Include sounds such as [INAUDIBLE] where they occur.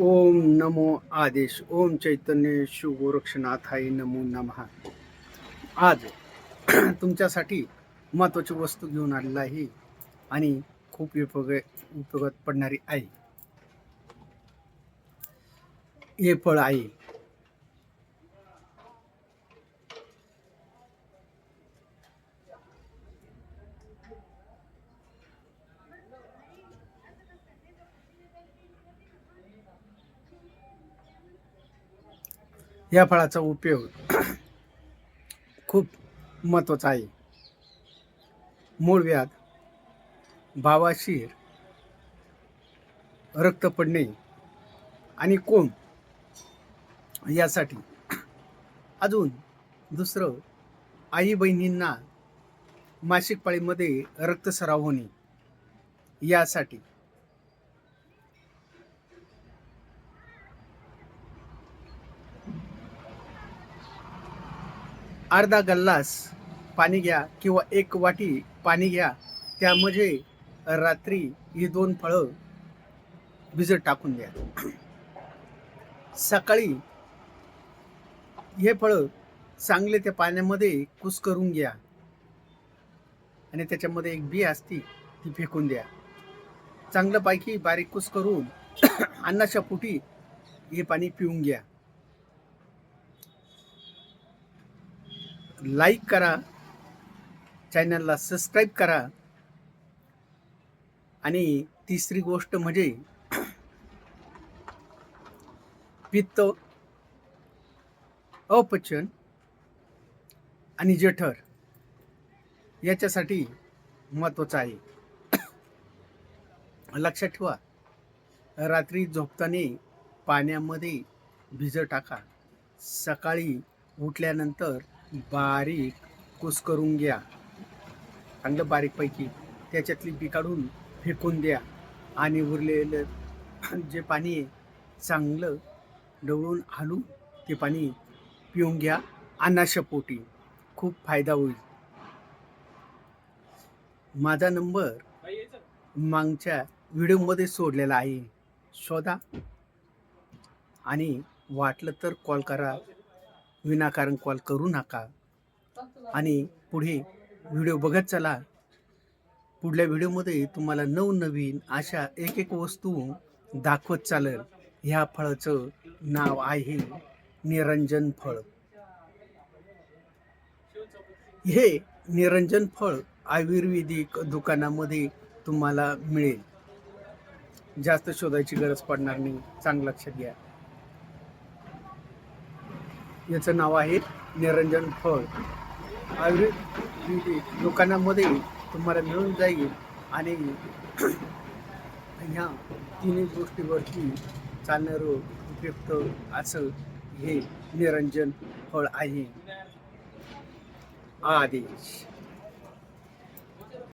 ओम नमो आदेश ओम चैतन्य शिवगोरक्षनाथाय नमो नमः. आज [CLEARS THROAT] तुमच्यासाठी महत्त्वाची वस्तू घेऊन आलेला आहे आणि खूप उपयोग उपयोगात पडणारी आहे हे फळ आहे. या फळाचा उपयोग [CLEARS THROAT] खूप महत्त्वाचा आहे. मूळव्याध भावाशीर रक्त पडणे आणि कोंब यासाठी [CLEARS THROAT] अजून दुसरं आई बहिणींना मासिक पाळीमध्ये रक्तसराव होणे यासाठी अर्धा गल्लास पाणी घ्या किंवा एक वाटी पाणी घ्या. त्यामध्ये रात्री ही दोन फळं भिजत टाकून द्या. सकाळी हे फळं चांगले त्या पाण्यामध्ये कुस करून घ्या. आणि त्याच्यामध्ये एक बी असती ती फेकून द्या. चांगलं पैकी बारीक कुस करून [COUGHS] अन्नाच्या फुटी हे पाणी पिऊन घ्या. लाईक करा चॅनलला सबस्क्राईब करा. आणि तिसरी गोष्ट म्हणजे पित्त अपचन आणि जठर याच्यासाठी महत्त्वाचं आहे. लक्षात ठेवा रात्री झोपताना पाण्यामध्ये भिजत टाका. सकाळी उठल्यानंतर बारीक कुसकरून घ्या. चांगलं बारीकपैकी त्याच्यातली बी काढून फेकून द्या. आणि उरलेलं जे पाणी आहे चांगलं डवळून हालून ते पाणी पिऊन घ्या. अन्नाच्या खूप फायदा होईल. माझा नंबर मागच्या व्हिडिओमध्ये सोडलेला आहे. शोधा. आणि वाटलं तर कॉल करा. विनाकारण कॉल करू नका. आणि पुढे व्हिडिओ बघत चला. पुढल्या व्हिडिओमध्ये तुम्हाला नवनवीन अशा एक एक वस्तू दाखवत चालेल. ह्या फळाचं नाव आहे निरंजन फळ. हे निरंजन फळ आयुर्वेदिक दुकानामध्ये तुम्हाला मिळेल. जास्त शोधायची गरज पडणार नाही. चांगलं लक्षात घ्या. याचं नाव आहे निरंजन फळ. आयुर्वेदिक दुकानामध्ये तुम्हाला मिळून जाईल आणि ह्या तिन्ही गोष्टीवरती चालणारं उपयुक्त असं हे निरंजन फळ आहे. आदेश.